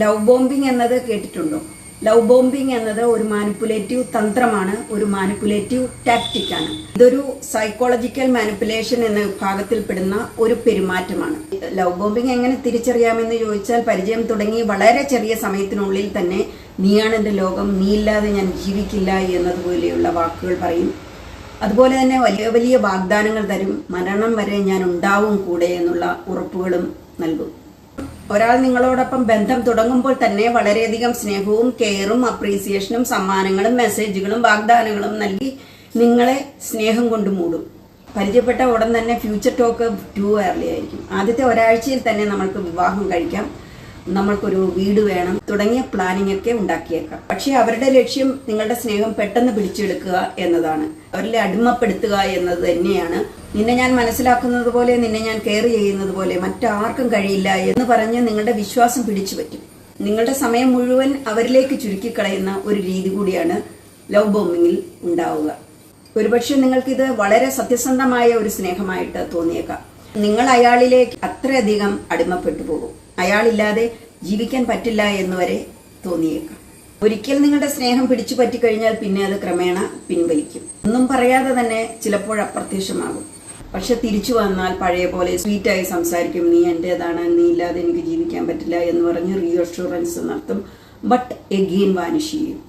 Love bombing എന്നത് കേട്ടിട്ടുണ്ടോ? Love bombing എന്നത് ഒരു മാനിപ്പുലേറ്റീവ് തന്ത്രമാണ് ഒരു മാനിപ്പുലേറ്റീവ് ടാക്ടിക്കാണ് ഇതൊരു സൈക്കോളജിക്കൽ മാനിപ്പുലേഷൻ എന്ന വിഭാഗത്തിൽപ്പെടുന്ന ഒരു പെരുമാറ്റമാണ്. ലവ് ബോംബിംഗ് എങ്ങനെ തിരിച്ചറിയാമെന്ന് ചോദിച്ചാൽ പരിചയം തുടങ്ങി വളരെ ചെറിയ സമയത്തിനുള്ളിൽ തന്നെ നീയാണ് എന്റെ ലോകം നീയില്ലാതെ ഞാൻ ജീവിക്കില്ല എന്നതുപോലെയുള്ള വാക്കുകൾ പറയും. അതുപോലെ തന്നെ വലിയ വലിയ വാഗ്ദാനങ്ങൾ തരും. മരണം വരെ ഞാൻ ഉണ്ടാവും കൂടെ എന്നുള്ള ഉറപ്പുകളും നൽകും. ഒരാൾ നിങ്ങളോടൊപ്പം ബന്ധം തുടങ്ങുമ്പോൾ തന്നെ വളരെയധികം സ്നേഹവും കെയറും അപ്രീസിയേഷനും സമ്മാനങ്ങളും മെസ്സേജുകളും വാഗ്ദാനങ്ങളും നൽകി നിങ്ങളെ സ്നേഹം കൊണ്ട് മൂടും. പരിചയപ്പെട്ട ഉടൻ തന്നെ ഫ്യൂച്ചർ ടോക്ക് ടു ഏർലി ആയിരിക്കും. ആദ്യത്തെ ഒരാഴ്ചയിൽ തന്നെ നമ്മൾക്ക് വിവാഹം കഴിക്കാം. നമ്മൾക്കൊരു വീട് വേണം തുടങ്ങിയ പ്ലാനിംഗ് ഒക്കെ ഉണ്ടാക്കിയേക്കാം. പക്ഷെ അവരുടെ ലക്ഷ്യം നിങ്ങളുടെ സ്നേഹം പെട്ടെന്ന് പിടിച്ചെടുക്കുക എന്നതാണ്. അവരിലെ അടിമപ്പെടുത്തുക എന്നത് തന്നെയാണ്. നിന്നെ ഞാൻ മനസ്സിലാക്കുന്നത് പോലെ നിന്നെ ഞാൻ കെയർ ചെയ്യുന്നത് പോലെ മറ്റാർക്കും കഴിയില്ല എന്ന് പറഞ്ഞ് നിങ്ങളുടെ വിശ്വാസം പിടിച്ചു പറ്റും. നിങ്ങളുടെ സമയം മുഴുവൻ അവരിലേക്ക് ചുരുക്കിക്കളയുന്ന ഒരു രീതി കൂടിയാണ് ലവ് ബോംബിങ്ങിൽ ഉണ്ടാവുക. ഒരുപക്ഷെ നിങ്ങൾക്കിത് വളരെ സത്യസന്ധമായ ഒരു സ്നേഹമായിട്ട് തോന്നിയേക്കാം. നിങ്ങൾ അയാളിലേക്ക് അത്രയധികം അടിമപ്പെട്ടു പോകും. അയാളില്ലാതെ ജീവിക്കാൻ പറ്റില്ല എന്ന് വരെ തോന്നിയേക്കാം. ഒരിക്കൽ നിങ്ങളുടെ സ്നേഹം പിടിച്ചു പറ്റിക്കഴിഞ്ഞാൽ പിന്നെ അത് ക്രമേണ പിൻവലിക്കും. ഒന്നും പറയാതെ തന്നെ ചിലപ്പോൾ അപ്രത്യക്ഷമാകും. പക്ഷെ തിരിച്ചു വന്നാൽ പഴയ പോലെ സ്വീറ്റായി സംസാരിക്കും. നീ എന്റേതാണ് നീ ഇല്ലാതെ എനിക്ക് ജീവിക്കാൻ പറ്റില്ല എന്ന് പറഞ്ഞ് റീഅഷുറൻസ് നടത്തും. ബട്ട് എഗെയിൻ വാനിഷ് ചെയ്യും.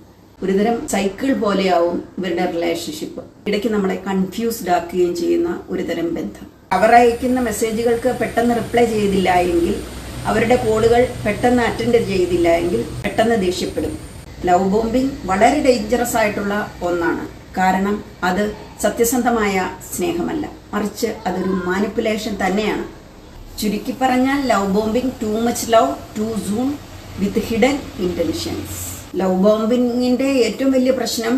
ഒരുതരം സൈക്കിൾ പോലെയാവും ഇവരുടെ റിലേഷൻഷിപ്പ് ഇടയ്ക്ക് നമ്മളെ കൺഫ്യൂസ്ഡ് ആക്കുകയും ചെയ്യുന്ന ഒരുതരം ബന്ധം. അവർ അയക്കുന്ന മെസ്സേജുകൾക്ക് പെട്ടെന്ന് റിപ്ലൈ ചെയ്തില്ല എങ്കിൽ അവരുടെ കോളുകൾ പെട്ടെന്ന് അറ്റൻഡ് ചെയ്തില്ല എങ്കിൽ പെട്ടെന്ന് ദേഷ്യപ്പെടും. ലവ് ബോംബിംഗ് വളരെ ഡേഞ്ചറസ് ആയിട്ടുള്ള ഒന്നാണ്. കാരണം അത് സത്യസന്ധമായ സ്നേഹമല്ല. മറിച്ച് അതൊരു മാനിപ്പുലേഷൻ തന്നെയാണ്. ചുരുക്കി പറഞ്ഞാൽ love bombing too much love too soon with hidden intentions love ബോംബിങ്ങിന്റെ ഏറ്റവും വലിയ പ്രശ്നം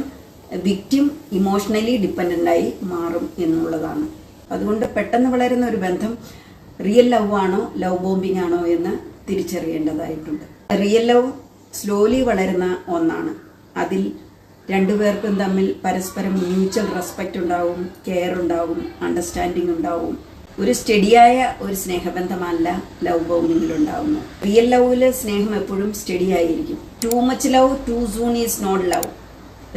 വിക്റ്റിം ഇമോഷണലി ഡിപ്പെൻഡന്റായി മാറും എന്നുള്ളതാണ്. അതുകൊണ്ട് പെട്ടെന്ന് വളരുന്ന ഒരു ബന്ധം റിയൽ ലവ് ആണോ ലവ് ബോംബിംഗ് ആണോ എന്ന് തിരിച്ചറിയേണ്ടതായിട്ടുണ്ട്. റിയൽ ലവ് സ്ലോലി വളരുന്ന ഒന്നാണ്. അതിൽ രണ്ടുപേർക്കും തമ്മിൽ പരസ്പരം മ്യൂച്വൽ റെസ്പെക്റ്റ് ഉണ്ടാവും കെയർ ഉണ്ടാവും അണ്ടർസ്റ്റാൻഡിംഗ് ഉണ്ടാവും. ഒരു സ്റ്റഡിയായ ഒരു സ്നേഹബന്ധമല്ല ലവ് ബോംബിങ്ങിൽ ഉണ്ടാവുന്നു റിയൽ ലവിൽ സ്നേഹം എപ്പോഴും സ്റ്റഡി ആയിരിക്കും. Too much love too soon is not love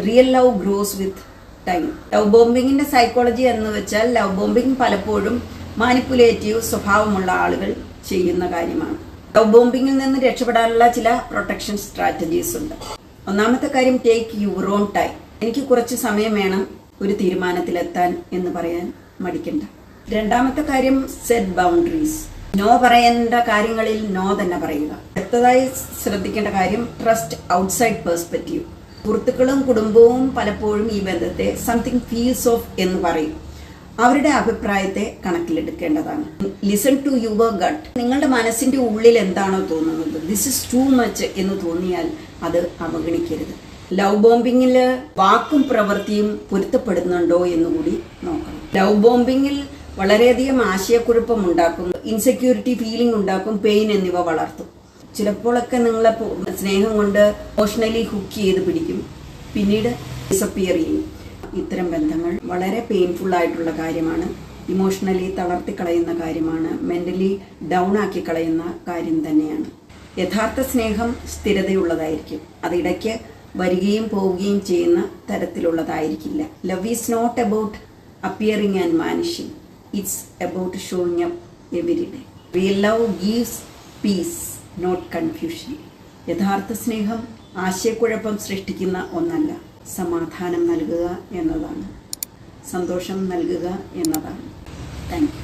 real love grows with time love ബോംബിങ്ങിന്റെ psychology എന്ന് വെച്ചാൽ ലവ് ബോംബിംഗ് പലപ്പോഴും മാനിപ്പുലേറ്റീവ് സ്വഭാവമുള്ള ആളുകൾ ചെയ്യുന്ന കാര്യമാണ്. ലവ് ബോംബിങ്ങിൽ നിന്ന് രക്ഷപ്പെടാനുള്ള ചില പ്രൊട്ടക്ഷൻ സ്ട്രാറ്റജീസ് ഉണ്ട്. ഒന്നാമത്തെ കാര്യം ടേക്ക് യുവർ ഓൺ ടൈം എനിക്ക് കുറച്ച് സമയം വേണം ഒരു തീരുമാനത്തിലെത്താൻ എന്ന് പറയാൻ മടിക്കണ്ട. രണ്ടാമത്തെ കാര്യം സെറ്റ് ബൗണ്ടറീസ് നോ പറയേണ്ട കാര്യങ്ങളിൽ നോ തന്നെ പറയുക. അടുത്തതായി ശ്രദ്ധിക്കേണ്ട കാര്യം ട്രസ്റ്റ് ഔട്ട്സൈഡ് പെർസ്പെക്റ്റീവ് സുഹൃത്തുക്കളും കുടുംബവും പലപ്പോഴും ഈ ബന്ധത്തെ സംതിങ് ഫീൽസ് ഓഫ് എന്ന് പറയും. അവരുടെ അഭിപ്രായത്തെ കണക്കിലെടുക്കേണ്ടതാണ്. ലിസൺ ടു യുവർ ഗട്ട് നിങ്ങളുടെ മനസ്സിന്റെ ഉള്ളിൽ എന്താണോ തോന്നുന്നത്? ദിസ് ഇസ് ടു മച്ച് എന്ന് തോന്നിയാൽ അത് അവഗണിക്കരുത്. ലവ് ബോംബിങ്ങിൽ വാക്കും പ്രവൃത്തിയും പൊരുത്തപ്പെടുന്നുണ്ടോ എന്ന് കൂടി നോക്കണം. ലവ് ബോംബിങ്ങിൽ വളരെയധികം ആശയക്കുഴപ്പം ഉണ്ടാക്കും. ഇൻസെക്യൂരിറ്റി ഫീലിംഗ് ഉണ്ടാക്കും. പെയിൻ എന്നിവ വളർത്തും. ചിലപ്പോഴൊക്കെ നിങ്ങളെ സ്നേഹം കൊണ്ട് ഇമോഷണലി ഹുക്ക് ചെയ്ത് പിടിക്കും. പിന്നീട് ഡിസപ്പിയർ ചെയ്യും. ഇത്തരം ബന്ധങ്ങൾ വളരെ പെയിൻഫുൾ ആയിട്ടുള്ള കാര്യമാണ്. ഇമോഷണലി തളർത്തി കളയുന്ന കാര്യമാണ്. മെന്റലി ഡൗൺ ആക്കി കളയുന്ന കാര്യം തന്നെയാണ്. യഥാർത്ഥ സ്നേഹം സ്ഥിരതയുള്ളതായിരിക്കും. അതിടയ്ക്ക് വരികയും പോവുകയും ചെയ്യുന്ന തരത്തിലുള്ളതായിരിക്കില്ല. Love is not about appearing and vanishing it's about showing up every day real love gives peace not confusion യഥാർത്ഥ സ്നേഹം ആശയക്കുഴപ്പം സൃഷ്ടിക്കുന്ന ഒന്നല്ല. സമാധാനം നൽകുക എന്നതാണ്. സന്തോഷം നൽകുക എന്നതാണ്. താങ്ക്